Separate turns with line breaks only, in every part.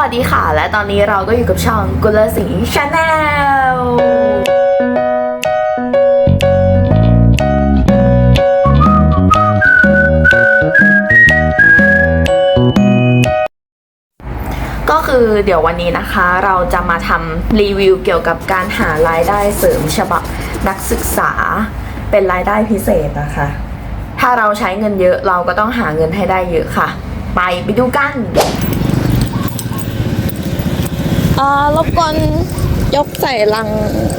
วัสดีค่ะ และตอนนี้เราก็อยู่กับช่องกุลศรีชาแนลก็คือเดี๋ยววันนี้นะคะเราจะมาทำรีวิวเกี่ยวกับการหารายได้เสริมฉบับนักศึกษาเป็นรายได้พิเศษนะคะ ถ้าเราใช้เงินเยอะเราก็ต้องหาเงินให้ได้เยอะค่ะ ไปไปดูกัน อ่อรบกวนยกใส่ลัง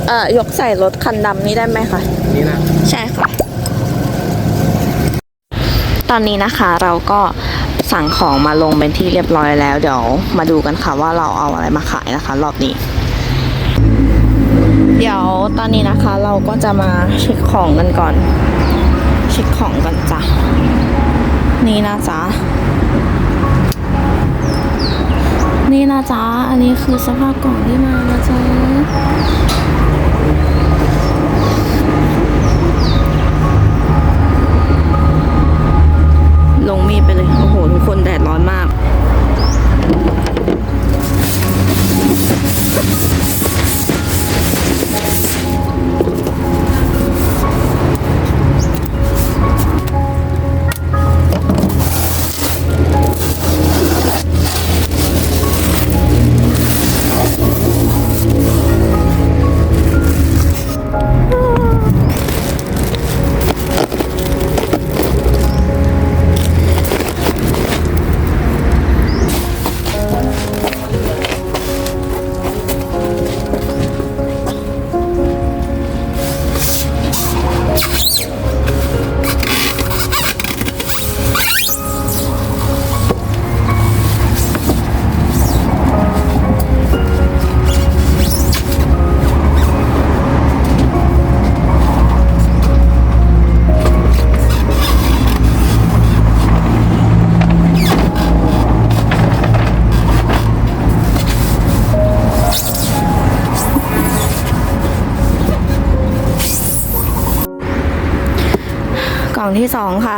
เอ่อยกใส่รถคันดำนี้ได้ไหมคะ
นี่นะ
ใช่ค่ะ ตอนนี้นะคะเราก็สั่งของมาลงเป็นที่เรียบร้อยแล้ว เดี๋ยวมาดูกันค่ะว่าเราเอาอะไรมาขายนะคะ รอบนี้ เดี๋ยวตอนนี้นะคะเราก็จะมาเช็คของกันก่อน เช็คของกันจ้ะนี่นะจ๊ะ นี่นะจ๊ะ อันนี้คือสภาพกล่องที่มานะจ๊ะ กล่องที่สองค่ะ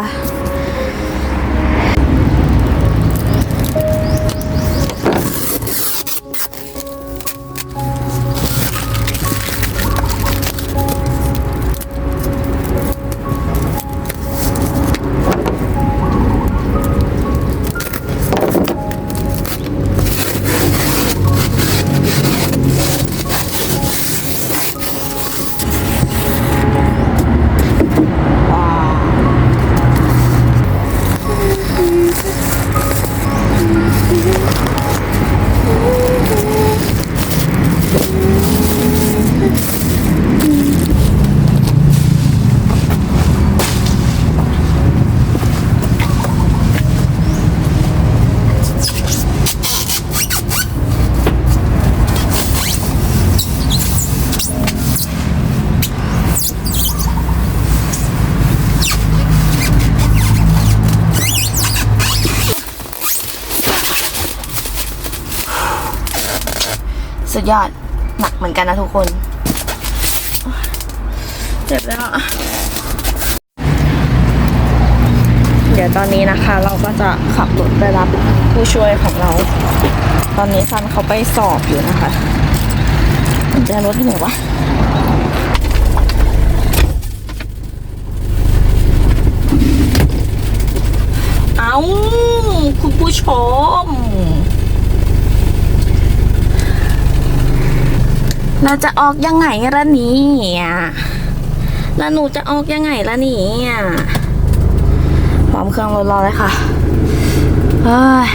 สุดยอด หนักเหมือนกันนะทุกคน เจ็บแล้ว เดี๋ยวตอนนี้นะคะเราก็จะขับรถไปรับผู้ช่วยของเรา ตอนนี้ซันเขาไปสอบอยู่นะคะกุญแจรถที่ไหนวะเอาคุณผู้ชม เราจะออกยังไงละเนี่ยแล้วหนูจะออกยังไงละเนี่ยพร้อมเครื่องรถรอเลยค่ะเฮ้ย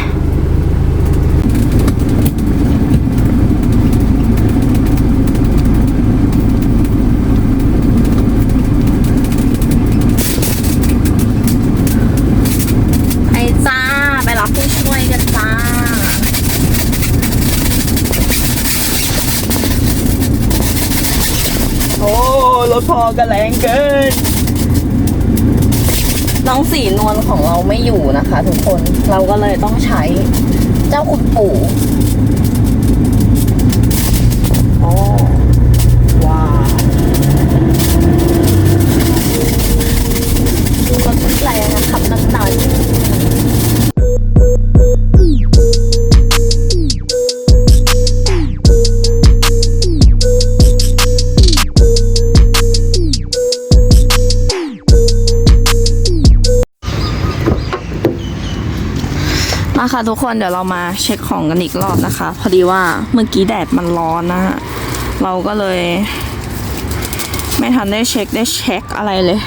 ไปจ้า ไปรับผู้ช่วยกันจ้า โอ้รถพอ ก็แรงเกิน น้องสีนวลของเราไม่อยู่นะคะ ทุกคน เราก็เลยต้องใช้เจ้าคุณปู่ ทุกคนเดี๋ยวเรามาเช็คของกันอีกรอบนะคะ พอดีว่าเมื่อกี้แดดมันร้อนนะเราก็เลย ไม่ทันได้เช็คได้เช็คอะไรเลย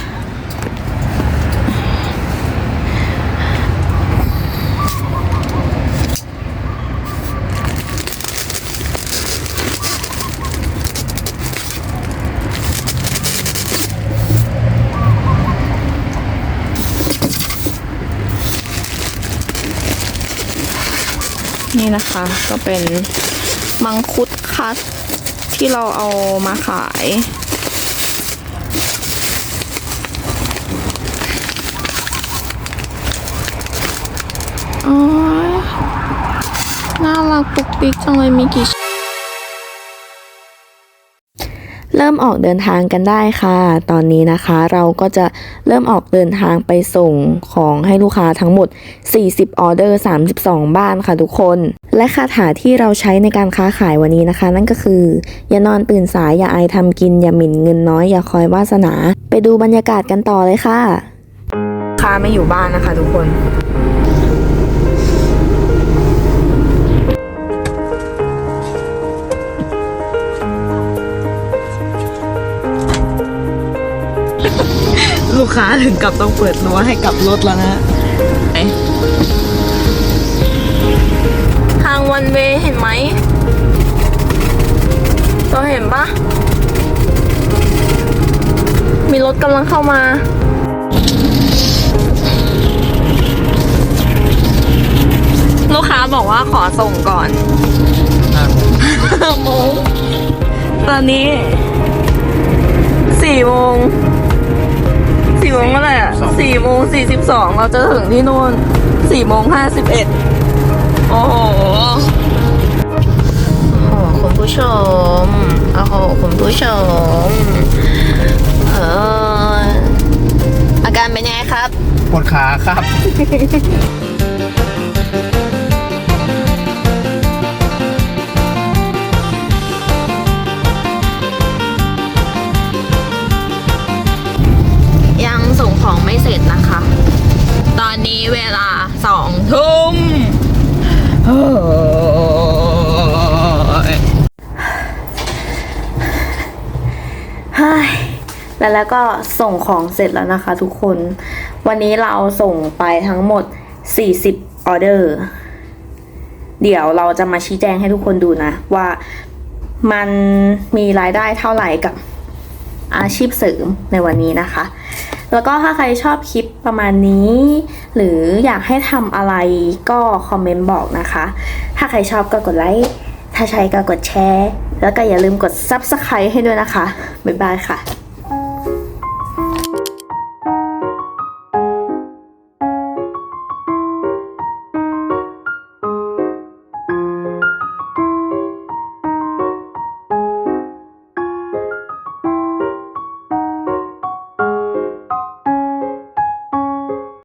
นี่นะคะก็เป็นมังคุดคัสที่เราเอามาขายอ๋อน่ารักปุกปิกจังเลยมีกี่ เริ่มออกเดินทางกันได้ค่ะ ตอนนี้นะคะเราก็จะเริ่มออกเดินทางไปส่งของให้ลูกค้าทั้งหมด 40 ออเดอร์ 32 บ้านค่ะทุกคน และคาถาที่เราใช้ในการค้าขายวันนี้นะคะ นั่นก็คือ อย่านอนตื่นสาย อย่าอายทำกิน อย่าหมิ่นเงินน้อย อย่าคอยวาสนา ไปดูบรรยากาศกันต่อเลยค่ะ ค้าไม่อยู่บ้านนะคะทุกคน ค้าถึงกับต้องเปิดรั้วให้กลับรถแล้วนะทางวันเวเห็นไหมเราเห็นปะมีรถกำลังเข้ามาลูกค้าบอกว่าขอส่งก่อนโมงตอนนี้สี่โมงสี่ โมงเมื่อไหร่อะสี่โมงสี่สิบสองเราจะถึงที่นู่นสี่โมงห้าสิบเอ็ดโอ้โหโอ้โหคุณผู้ชมโอ้โหคุณผู้ชมเอออาการเป็นยังไงครับ
ปวดขาครับ
นี้เวลาสองทุ่มเฮ้ยแล้วแล้วก็ส่งของเสร็จแล้วนะคะทุกคน วันนี้เราส่งไปทั้งหมด 40 ออเดอร์ เดี๋ยวเราจะมาชี้แจงให้ทุกคนดูนะ ว่ามันมีรายได้เท่าไหร่กับอาชีพเสริมในวันนี้นะคะ แล้วก็ถ้าใครชอบคลิปประมาณนี้ หรืออยากให้ทำอะไรก็คอมเมนต์บอกนะคะ ถ้าใครชอบก็กดไลค์ถ้าใช่ก็กดแชร์ แล้วก็อย่าลืมกด Subscribe ให้ด้วยนะคะ บ๊ายบายค่ะ